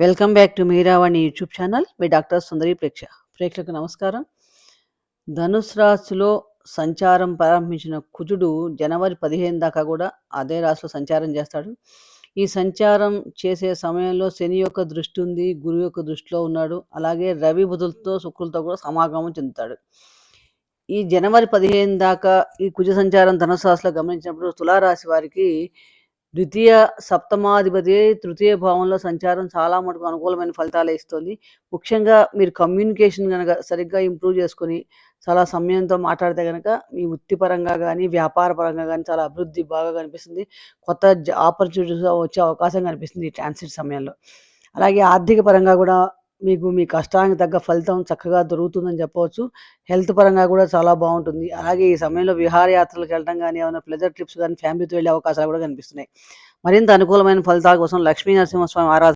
Welcome back to Meeravani YouTube channel me doctor Sundari ప్రేక్ష. ప్రేక్షకు నమస్కారం. ధనుసు రాశిలో సంచారం ప్రారంభించిన కుజుడు జనవరి పదిహేను దాకా కూడా అదే రాశిలో సంచారం చేస్తాడు. ఈ సంచారం చేసే సమయంలో శని యొక్క దృష్టి ఉంది గురువు యొక్క దృష్టిలో ఉన్నాడు అలాగే రవి బుధులతో శుక్రులతో కూడా సమాగమం చెందుతాడు. ఈ జనవరి పదిహేను దాకా ఈ కుజ సంచారం ధనుసు రాశిలో గమనించినప్పుడు తులారాశి వారికి ద్వితీయ సప్తమాధిపతి తృతీయ భావంలో సంచారం చాలా మటుకు అనుకూలమైన ఫలితాలు ఇస్తుంది. ముఖ్యంగా మీరు కమ్యూనికేషన్ కనుక సరిగ్గా ఇంప్రూవ్ చేసుకొని చాలా సమయంతో మాట్లాడితే కనుక మీ వృత్తిపరంగా కానీ వ్యాపార పరంగా కానీ చాలా అభివృద్ధి బాగా కనిపిస్తుంది. కొత్త ఆపర్చునిటీస్ వచ్చే అవకాశం కనిపిస్తుంది ఈ ట్రాన్సిట్ సమయంలో. అలాగే ఆర్థిక పరంగా కూడా మీకు మీ కష్టానికి తగ్గ ఫలితం చక్కగా దొరుకుతుందని చెప్పవచ్చు. హెల్త్ పరంగా కూడా చాలా బాగుంటుంది. అలాగే ఈ సమయంలో విహారయాత్రలకు వెళ్ళడం కానీ ఏమైనా ప్లెజర్ ట్రిప్స్ కానీ ఫ్యామిలీతో వెళ్ళే అవకాశాలు కూడా కనిపిస్తున్నాయి. మరింత అనుకూలమైన ఫలితాల కోసం లక్ష్మీ నరసింహస్వామి ఆరాధన